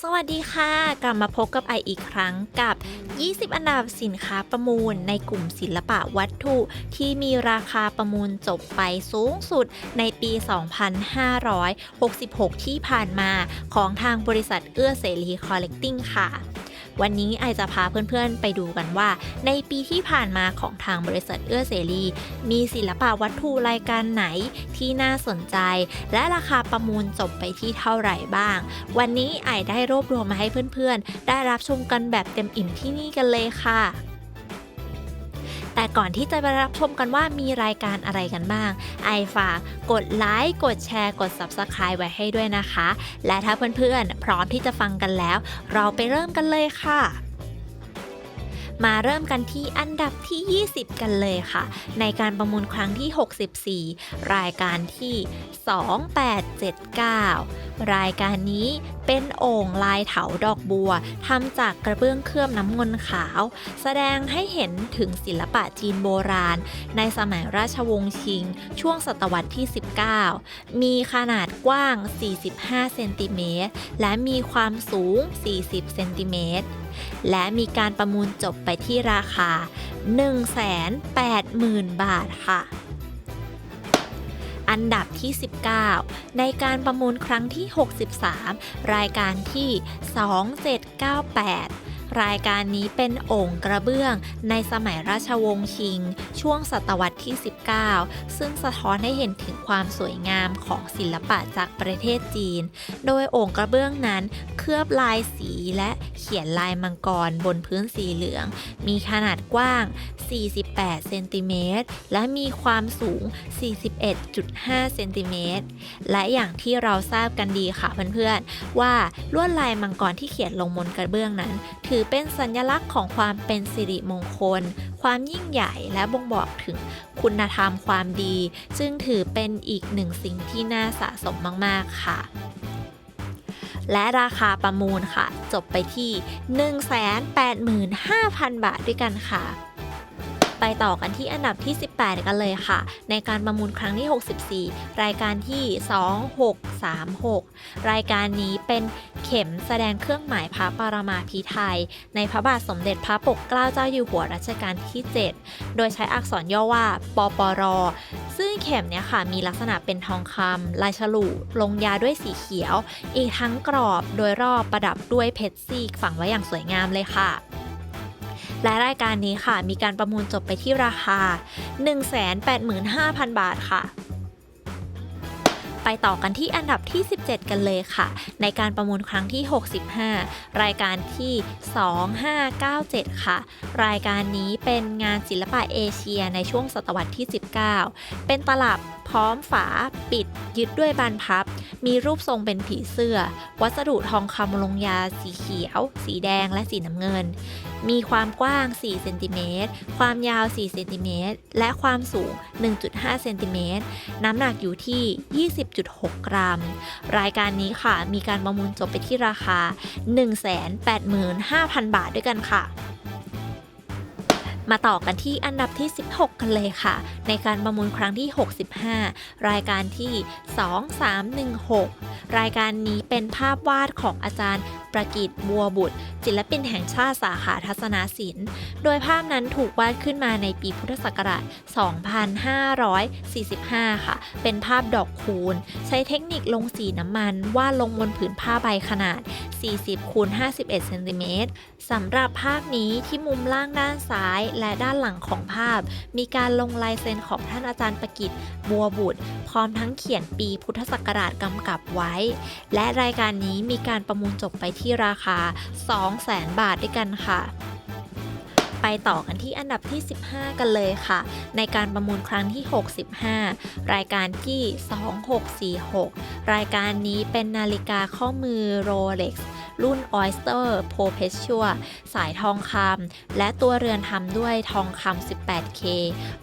สวัสดีค่ะ กลับมาพบกับไออีกครั้งกับ 20 อันดับสินค้าประมูล ในกลุ่มศิลปะวัตถุที่มีราคาประมูลจบไปสูงสุดในปี 2566 ที่ผ่านมาของทางบริษัทเอื้อเสรีคอลเลกติ้งค่ะ วันนี้ไอจะพาเพื่อนๆไปดูกันว่า ในปีที่ผ่านมาของทางบริษัทเอื้อเสรี มีศิลปะวัตถุรายการไหนที่น่าสนใจ และราคาประมูลจบไปที่เท่าไหร่บ้าง วันนี้ไอได้รวบรวมมาให้เพื่อนๆ ได้รับชมกันแบบเต็มอิ่มที่นี่กันเลยค่ะ แต่ก่อนที่จะไปรับชมกันว่ามีรายการอะไรกันบ้าง ไอฝากกดไลค์ กดแชร์ กด Subscribe ไว้ให้ด้วยนะคะ และถ้าเพื่อนๆ พร้อมที่จะฟังกันแล้ว เราไปเริ่มกันเลยค่ะ มาเริ่มกันที่อันดับที่ 20 กันเลยค่ะ ในการประมูลครั้งที่ 64 รายการที่ 2879 รายการนี้เป็นโอ่งลายเถาดอกบัวทำจากกระเบื้องเคลือบน้ำเงินขาว แสดงให้เห็นถึงศิลปะจีนโบราณ ในสมัยราชวงศ์ชิง ช่วงศตวรรษที่ 19 มีขนาดกว้าง 45 เซนติเมตร และมีความสูง 40 เซนติเมตร และมีการประมูลจบไปที่ราคา 180,000 บาทค่ะ อันดับที่ 19 ในการประมูลครั้งที่ 63 รายการที่ 2798 รายการนี้เป็นโอ่งกระเบื้องในสมัยราชวงศ์ชิง ช่วงศตวรรษที่ 19 ซึ่งสะท้อนให้เห็นถึงความสวยงามของศิลปะจากประเทศจีน โดยโอ่งกระเบื้องนั้น เคลือบลายสีและเขียนลายมังกรบนพื้นสีเหลือง มีขนาดกว้าง 48 เซนติเมตร และมีความสูง 41.5 เซนติเมตร และอย่างที่เราทราบกันดีค่ะเพื่อนๆ ว่าลวดลายมังกรที่เขียนลงบนกระเบื้องนั้นถือือเป็นสัญลักษณ์ของความเป็นสิริมงคล ความยิ่งใหญ่และบ่งบอกถึงคุณธรรมความดี ซึ่งถือเป็นอีกหนึ่งสิ่งที่น่าสะสมมาก ๆ ค่ะและราคาประมูลค่ะ จบไปที่ 185,000 บาทด้วยกันค่ะ ไปต่อกันที่อันดับที่ 18 กันเลยค่ะ ในการประมูลครั้งที่ 64 รายการที่ 2636 รายการนี้เป็น เข็มแสดงเครื่องหมายพระปรมาภิไธยในพระบาทสมเด็จพระปกเกล้าเจ้าอยู่หัวรัชกาลที่ 7 โดยใช้อักษรย่อว่าปปร ซึ่งเข็มเนี่ยค่ะมีลักษณะเป็นทองคำลายฉลุลงยาด้วยสีเขียว อีกทั้งกรอบโดยรอบประดับด้วยเพชรซีกฝังไว้อย่างสวยงามเลยค่ะและรายการนี้ค่ะ มีการประมูลจบไปที่ราคา 185,000 บาทค่ะ ไปต่อกันที่อันดับที่ 17 กันเลยค่ะ ในการประมูลครั้งที่ 65 รายการที่ 2597 ค่ะ รายการนี้เป็นงานศิลปะเอเชียในช่วงศตวรรษที่ 19 เป็นตลับพร้อมฝาปิดยึดด้วยบานพับ มีรูปทรงเป็นผีเสื้อ วัสดุทองคำลงยาสีเขียว สีแดงและสีน้ำเงินมีความกว้าง 4 เซนติเมตร ความยาว 4 เซนติเมตร และความสูง 1.5 เซนติเมตร น้ำหนักอยู่ที่ 20.6 กรัม รายการนี้ค่ะ มีการประมูลจบไปที่ราคา 185,000 บาทด้วยกันค่ะ มาต่อกันที่อันดับที่ 16 กันเลยค่ะ ในการประมูลครั้งที่ 65 รายการที่ 2316 รายการนี้เป็นภาพวาดของอาจารย์ประกิตบัวบุตร ศิลปินแห่งชาติสาขาทัศนศิลป์ โดยภาพนั้นถูกวาดขึ้นมาในปีพุทธศักราช 2545 ค่ะ เป็นภาพดอกคูณ ใช้เทคนิคลงสีน้ำมันวาดลงบนผืนผ้าใบขนาด 40คูณ51เซนติเมตรสำหรับภาพนี้ที่มุมล่างด้านซ้ายและด้านหลังของภาพ มีการลงลายเซ็นของท่านอาจารย์ประกิตบัวบุตร พร้อมทั้งเขียนปีพุทธศักราชกำกับไว้ และรายการนี้มีการประมูลจบไปที่ราคา 200,000 บาทด้วยกันค่ะไปต่อกันที่อันดับที่ 15 กันเลยค่ะ ในการประมูลครั้งที่ 65 รายการที่ 2646 รายการนี้เป็นนาฬิกาข้อมือ Rolex รุ่ รุ่น Oyster Perpetua สายทองคำและตัวเรือนทำด้วยทองคำ 18K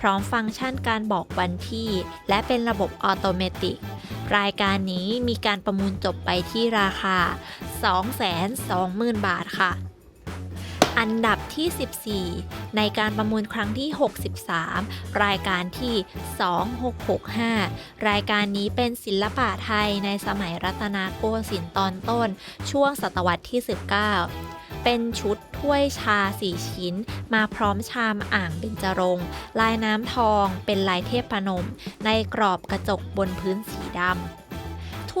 พร้อมฟังก์ชันการบอกวันที่ และเป็นระบบออโตเมติก รายการนี้มีการประมูลจบไปที่ราคา 220,000 บาทค่ะ อันดับที่ 14 ในการประมูลครั้งที่ 63 รายการที่ 2665 รายการนี้เป็นศิลปะไทยในสมัยรัตนโกสินทร์ตอนต้น ช่วงศตวรรษที่ 19เป็นชุดถ้วยชาสี่ชิ้น มาพร้อมชามอ่างเบญจรงลายน้ำทองเป็นลายเทพนม ในกรอบกระจกบนพื้นสีดำ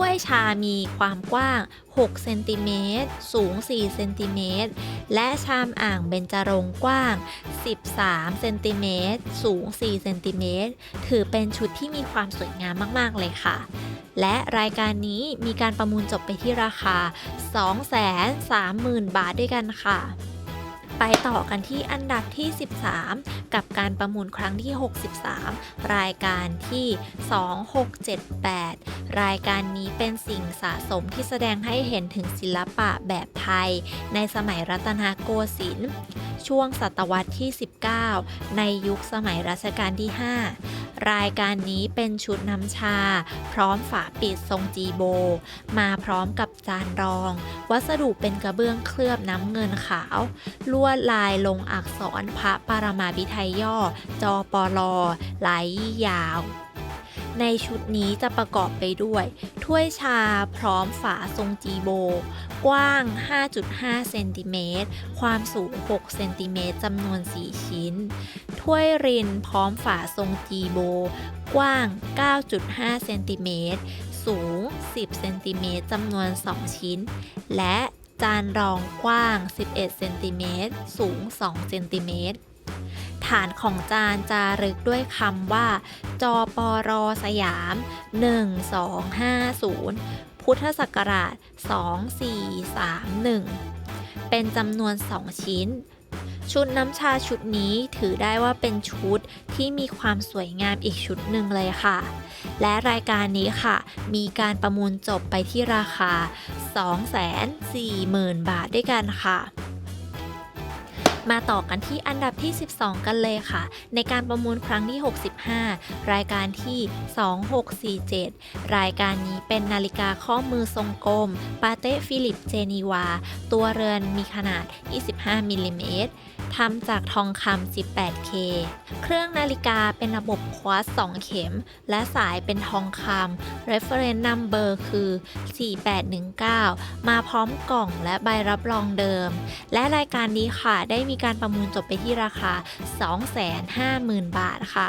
ถ้วยชามีความกว้าง 6 เซนติเมตร สูง 4 เซนติเมตร และชามอ่างเบญจรงกว้าง 13 เซนติเมตร สูง 4 เซนติเมตร ถือเป็นชุดที่มีความสวยงามมาก ๆ เลยค่ะและรายการนี้มีการประมูลจบไปที่ราคา 230,000 บาทด้วยกันค่ะ ไปต่อกันที่อันดับที่ 13 กับการประมูลครั้งที่ 63 รายการที่ 2678 รายการนี้เป็นสิ่งสะสมที่แสดงให้เห็นถึงศิลปะแบบไทย ในสมัยรัตนโกสินทร์ช่วงศตวรรษที่ 19 ในยุคสมัยรัชกาลที่ 5 รายการนี้เป็นชุดน้ำชา พร้อมฝาปิดทรงจีโบ มาพร้อมกับจานรอง วัสดุเป็นกระเบื้องเคลือบน้ำเงินขาวลวดลายลงอักษรพระปรมาภิไธยย่อ จอปอลอลายยาว ในชุดนี้จะประกอบไปด้วย ถ้วยชาพร้อมฝาทรงจีโบ กว้าง 5.5 เซนติเมตร ความสูง 6 เซนติเมตรจำนวน 4 ชิ้น ถ้วยรินพร้อมฝาทรงจีโบ กว้าง 9.5 เซนติเมตร สูง 10 เซนติเมตรจำนวน 2 ชิ้น และ จานรองกว้าง 11 เซนติเมตร สูง 2 เซนติเมตร ฐานของจานจารึกด้วยคำว่าจอปอรอสยาม 1250 พุทธศักราช 2431 เป็นจำนวน 2 ชิ้น ชุดน้ำชาชุดนี้ถือได้ว่าเป็นชุดที่มีความสวยงามอีกชุดหนึ่งเลยค่ะ และรายการนี้ค่ะ มีการประมูลจบไปที่ราคา 240,000 บาทด้วยกันค่ะ มาต่อกันที่อันดับที่ 12 กันเลยค่ะ ในการประมูลครั้งที่ 65 รายการที่ 2647 รายการนี้เป็นนาฬิกาข้อมือทรงกลม ปาเต้ฟิลิปเจนีวา ตัวเรือนมีขนาด 25มิลลิเมตรทำจากทองคำ 18K เครื่องนาฬิกาเป็นระบบควอตซ์2เข็ม และสายเป็นทองคำ reference number คือ 4819 มาพร้อมกล่องและใบรับรองเดิม และรายการนี้ค่ะได้มีการประมูลจบไปที่ราคา 250,000 บาทค่ะ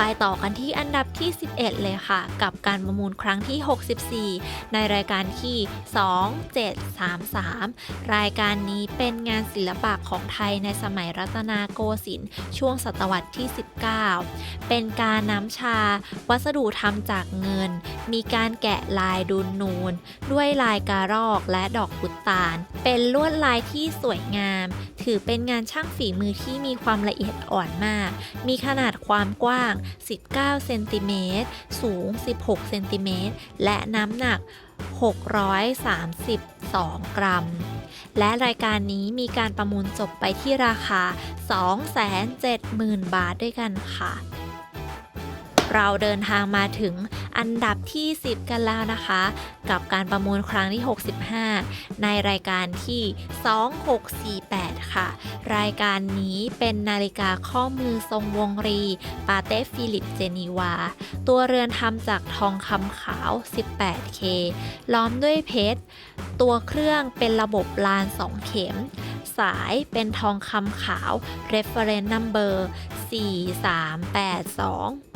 ไปต่อกันที่อันดับที่ 11 เลยค่ะ กับการประมูลครั้งที่ 64 ในรายการที่ 2733 รายการนี้เป็นงานศิลปะของไทยในสมัยรัตนโกสินทร์ช่วงศตวรรษที่ 19 เป็นการน้ำชา วัสดุทำจากเงิน มีการแกะลายดูนูน ด้วยลายการอกและดอกพุตาล เป็นลวดลายที่สวยงาม ถือเป็นงานช่างฝีมือที่มีความละเอียดอ่อนมาก มีขนาดความกว้าง19 เซนติเมตร สูง 16 เซนติเมตร และน้ำหนัก 632 กรัม และรายการนี้มีการประมูลจบไปที่ราคา 270,000 บาทด้วยกันค่ะ เราเดินทางมาถึง อันดับที่ 10 กันแล้วนะคะ กับการประมูลครั้งที่ 65 ในรายการที่ 2648 ค่ะ รายการนี้เป็นนาฬิกาข้อมือทรงวงรี ปาเต้ฟิลิปเจนีวา ตัวเรือนทำจากทองคำขาว 18K ล้อมด้วยเพชร ตัวเครื่องเป็นระบบลาน 2 เข็มสายเป็นทองคำขาว reference number 4382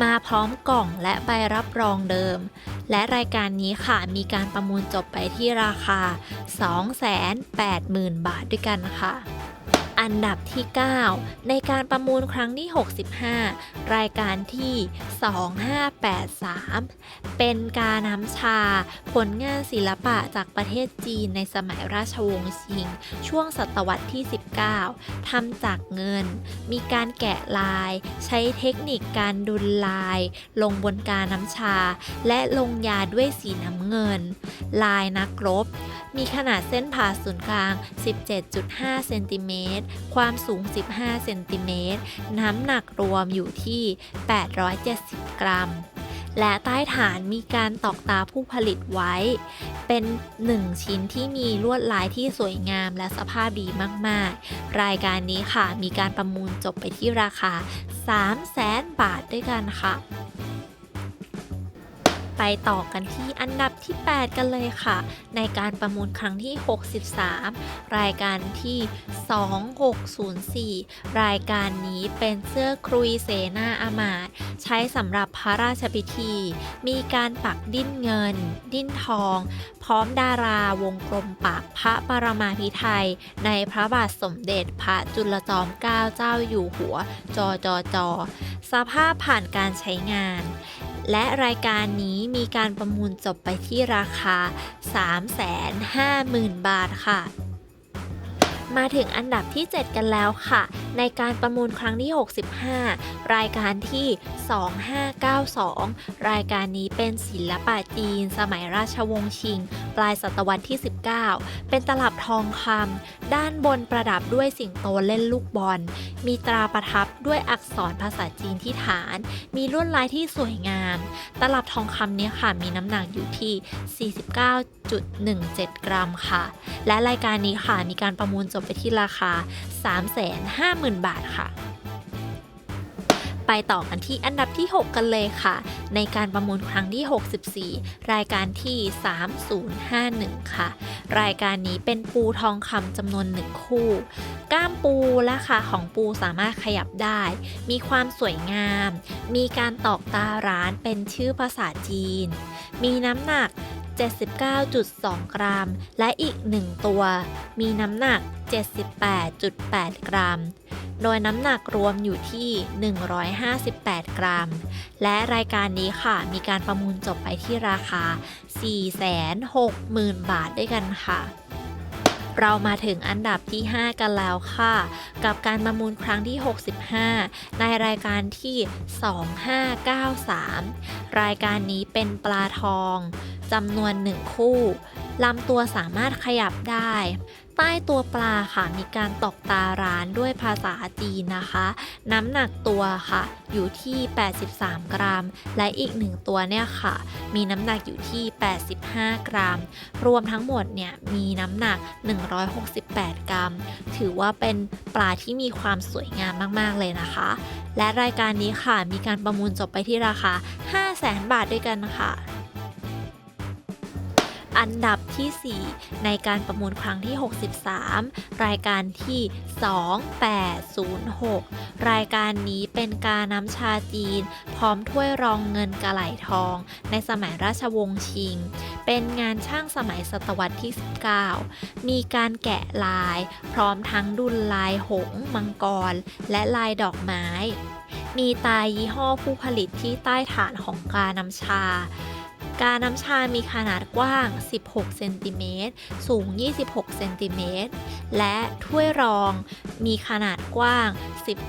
มาพร้อมกล่องและใบรับรองเดิม และรายการนี้ค่ะมีการประมูลจบไปที่ราคา 280,000 บาทด้วยกันค่ะ อันดับที่ 9 ในการประมูลครั้งที่ 65 รายการที่ 2583 เป็นการน้ำชา ผลงานศิลปะจากประเทศจีนในสมัยราชวงศ์ชิง ช่วงศตวรรษที่ 19 ทำจากเงิน มีการแกะลาย ใช้เทคนิคการดุลลาย ลงบนกาน้ำชา และลงยาด้วยสีน้ำเงิน ลายนักรบ มีขนาดเส้นผ่าศูนย์กลาง 17.5 เซนติเมตรตร ความสูง 15 เซนติเมตร น้ำหนักรวมอยู่ที่ 870 กรัม และใต้ฐานมีการตอกตาผู้ผลิตไว้ เป็นหนึ่งชิ้นที่มีลวดลายที่สวยงามและสภาพดีมาก ๆ รายการนี้ค่ะมีการประมูลจบไปที่ราคา 3 0 0แสนบาทด้วยกันค่ะ ไปต่อกันที่อันดับที่ 8 กันเลยค่ะ ในการประมูลครั้งที่ 63 รายการที่ 2604 รายการนี้เป็นเสื้อครุยเสนาอามาตใช้สำหรับพระราชพิธี มีการปักดิ้นเงิน ดิ้นทอง พร้อมดาราวงกลมปักพระปรมาภิไธยในพระบาทสมเด็จพระจุลจอมเกล้าเจ้าอยู่หัวจอจอจอสภาพผ่านการใช้งาน และรายการนี้มีการประมูลจบไปที่ราคา 350,000 บาทค่ะ มาถึงอันดับที่ 7 กันแล้วค่ะ ในการประมูลครั้งที่ 65 รายการที่ 2592 รายการนี้เป็นศิลปะจีน สมัยราชวงศ์ชิง ปลายศตวรรษที่ 19 เป็นตลับทองคำด้านบนประดับด้วยสิงโตเล่นลูกบอล มีตราประทับด้วยอักษรภาษาจีนที่ฐาน มีลวดลายที่สวยงาม ตลับทองคำนี้ค่ะมีน้ำหนักอยู่ที่ 49.17 กรัมค่ะ และรายการนี้ค่ะมีการประมูลจบไปที่ราคา 350,000 บาทค่ะ ไปต่อกันที่อันดับที่ 6 กันเลยค่ะ ในการประมูลครั้งที่ 64 รายการที่ 3051 ค่ะ รายการนี้เป็นปูทองคำจำนวน1คู่ ก้ามปูและขาของปูสามารถขยับได้ มีความสวยงาม มีการตอกตาร้านเป็นชื่อภาษาจีน มีน้ำหนัก 79.2 กรัม และอีก 1 ตัว มีน้ำหนัก 78.8 กรัม โดยน้ำหนักรวมอยู่ที่ 158 กรัม และรายการนี้ค่ะ มีการประมูลจบไปที่ราคา 460,000 บาทด้วยกันค่ะ เรามาถึงอันดับที่ 5 กันแล้วค่ะ กับการประมูลครั้งที่ 65 ในรายการที่ 2593 รายการนี้เป็นปลาทองจำนวน 1 คู่ลำตัวสามารถขยับได้ ใต้ตัวปลาค่ะมีการตอกตาร้านด้วยภาษาจีนนะคะ น้ำหนักตัวค่ะ อยู่ที่ 83 กรัม และอีกหนึ่งตัวเนี่ยค่ะ มีน้ำหนักอยู่ที่ 85 กรัม รวมทั้งหมดเนี่ยมีน้ำหนัก 168 กรัม ถือว่าเป็นปลาที่มีความสวยงามมาก ๆ เลยนะคะ และรายการนี้ค่ะมีการประมูลจบไปที่ราคา 500,000 บาทด้วยกันค่ะอันดับ ที่ 4 ในการประมูลครั้งที่ 63 รายการที่ 2806 รายการนี้เป็นการน้ำชาจีน พร้อมถ้วยรองเงินกระไหลทอง ในสมัยราชวงศ์ชิง เป็นงานช่างสมัยศตวรรษที่ 19 มีการแกะลาย พร้อมทั้งดุลลายหง มังกร และลายดอกไม้ มีตายยี่ห้อผู้ผลิตที่ใต้ฐานของกาน้ำชา กาน้ำชา มีขนาดกว้าง 16 เซนติเมตร สูง 26 เซนติเมตร และถ้วยรองมีขนาดกว้าง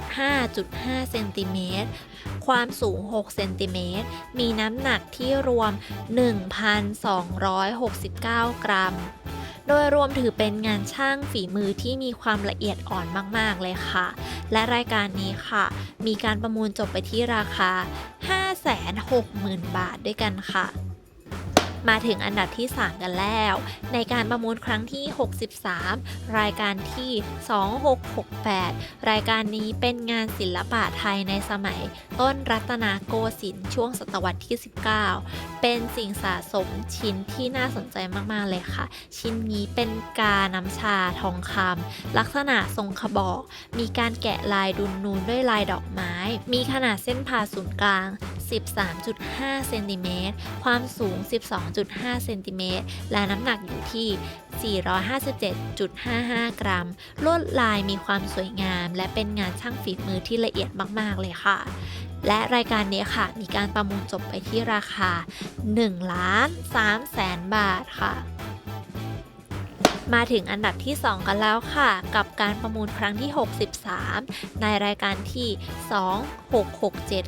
15.5 เซนติเมตร ความสูง 6 เซนติเมตร มีน้ำหนักที่รวม 1,269 กรัม โดยรวมถือเป็นงานช่างฝีมือที่มีความละเอียดอ่อนมาก ๆ เลยค่ะ และรายการนี้ค่ะ มีการประมูลจบไปที่ราคา560,000 บาทด้วยกันค่ะ มาถึงอันดับที่ 3 กันแล้ว ในการประมูลครั้งที่ 63 รายการที่ 2668 รายการนี้เป็นงานศิลปะไทยในสมัย ต้นรัตนโกสินทร์ช่วงศตวรรษที่ 19 เป็นสิ่งสะสมชิ้นที่น่าสนใจมากๆเลยค่ะ ชิ้นนี้เป็นกาน้ำชาทองคำลักษณะทรงขบอก มีการแกะลายดุนนูนด้วยลายดอกไม้ มีขนาดเส้นผ่าศูนย์กลาง 13.5 เซนติเมตร ความสูง 12.5 เซนติเมตร และน้ำหนักอยู่ที่ 457.55 กรัม ลวดลายมีความสวยงาม และเป็นงานช่างฝีมือที่ละเอียดมาก ๆ เลยค่ะ และรายการนี้ค่ะ มีการประมูลจบไปที่ราคา 1 ล้าน3แสนบาทค่ะ มาถึงอันดับที่ 2 กันแล้วค่ะ กับการประมูลครั้งที่ 63 ในรายการที่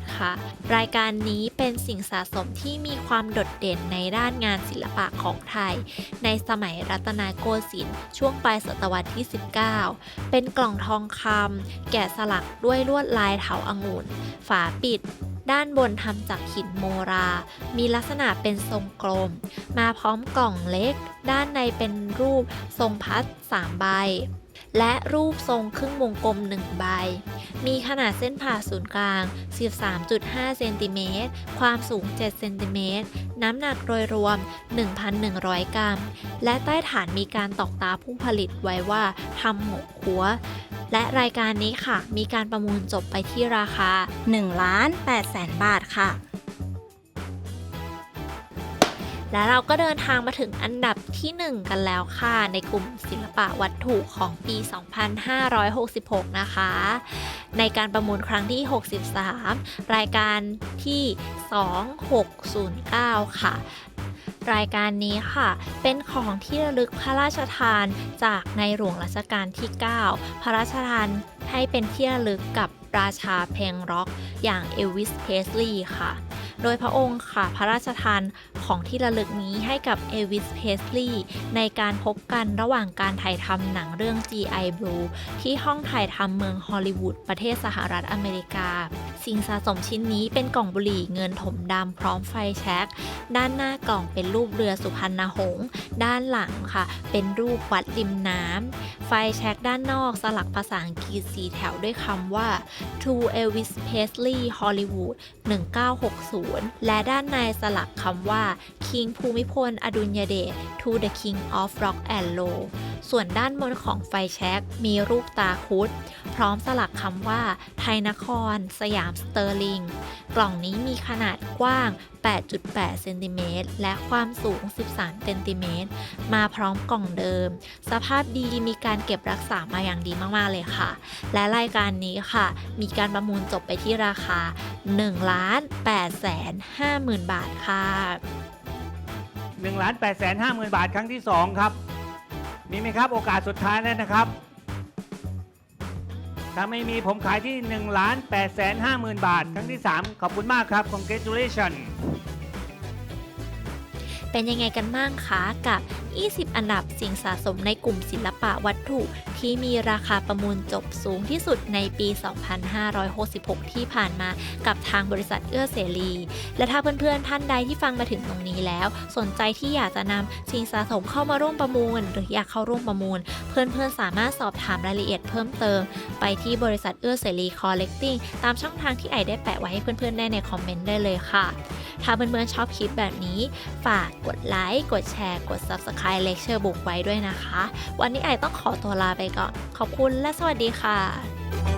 2667 ค่ะ รายการนี้เป็นสิ่งสะสมที่มีความโดดเด่นในด้านงานศิลปะของไทย ในสมัยรัตนโกสินทร์ช่วงปลายศตวรรษที่ 19 เป็นกล่องทองคำแกะสลักด้วยลวดลายเถาอางุ่น ฝาปิด ด้านบนทำจากหินโมรา มีลักษณะเป็นทรงกลม มาพร้อมกล่องเล็ก ด้านในเป็นรูปทรงพัด3ใบ และรูปทรงครึ่งวงกลม1ใบ มีขนาดเส้นผ่าศูนย์กลาง 13.5 เซนติเมตร ความสูง 7 เซนติเมตร น้ำหนักโดยรวม 1,100 กรัม และใต้ฐานมีการตอกตาผู้ผลิตไว้ว่าทำหมกหัว และรายการนี้ค่ะ มีการประมูลจบไปที่ราคา1ล้าน8แสนบาทค่ะ และเราก็เดินทางมาถึงอันดับที่ 1 กันแล้วค่ะ ในกลุ่มศิลปะวัตถุของปี 2566 นะคะ ในการประมูลครั้งที่ 63 รายการที่ 2609 ค่ะ รายการนี้ค่ะ เป็นของที่ระลึกพระราชทานจากในหลวงรัชกาลที่ 9 พระราชทานให้เป็นที่ระลึกกับราชาเพลงร็อก อย่างเอลวิสเพสลีย์ค่ะ โดยพระองค์ค่ะพระราชทานของที่ระลึกนี้ให้กับเอวิสเพสลีย์ในการพบกันระหว่างการถ่ายทำหนังเรื่อง G.I. Blue ที่ห้องถ่ายทำเมืองฮอลลีวูดประเทศสหรัฐอเมริกา สิ่งสะสมชิ้นนี้เป็นกล่องบุหรี่เงินถมดำพร้อมไฟแช็กด้านหน้ากล่องเป็นรูปเรือสุพรรณหงษ์ด้านหลังค่ะ เป็นรูปวัดริมน้ำไฟแช็กด้านนอกสลักภาษาอังกฤษสีแถวด้วยคำว่า To Elvis Presley Hollywood 1960และด้านในสลักคำว่า King ภูมิพล อดุลยเดช To the King of Rock and Roll ส่วนด้านบนของไฟแช็กมีรูปตาคุด พร้อมสลักคำว่า ไทยนคร สยามสเตอร์ลิง กล่องนี้มีขนาดกว้าง 8.8 เซนติเมตร และความสูง 13 เซนติเมตร มาพร้อมกล่องเดิม สภาพดีมีการเก็บรักษามาอย่างดีมากๆเลยค่ะ และรายการนี้ค่ะ มีการประมูลจบไปที่ราคา1ล้าน8แสน5หมื่นบาทค่ะ 1ล้าน8แสน5หมื่นบาทครั้งที่ 2 ครับ มีไหมครับโอกาสสุดท้ายแล้วนะครับ ถ้าไม่มีผมขายที่1ล้าน8แสน5หมื่นบาท ครั้งที่ 3 ขอบคุณมากครับ congratulations เป็นยังไงกันบ้างคะกับ 20 อันดับสิ่งสะสมในกลุ่มศิลปะวัตถุที่มีราคาประมูลจบสูงที่สุดในปี 2566 ที่ผ่านมากับทางบริษัทเอื้อเสรี และถ้าเพื่อนๆท่านใดที่ฟังมาถึงตรงนี้แล้ว สนใจที่อยากจะนำสิ่งสะสมเข้ามาร่วมประมูล หรืออยากเข้าร่วมประมูล เพื่อนๆสามารถสอบถามรายละเอียดเพิ่มเติม ไปที่บริษัทเอื้อเสรี Collecting ตามช่องทางที่ไอได้แปะไว้ให้เพื่อนๆได้ในคอมเมนต์ได้เลยค่ะ ถ้าเพื่อนๆชอบคลิปแบบนี้ ฝากกดไลค์กดแชร์กด Subscribe Lecture Book ไว้ด้วยนะคะ วันนี้ไอต้องขอตัวลาไปก่อน ขอบคุณและสวัสดีค่ะ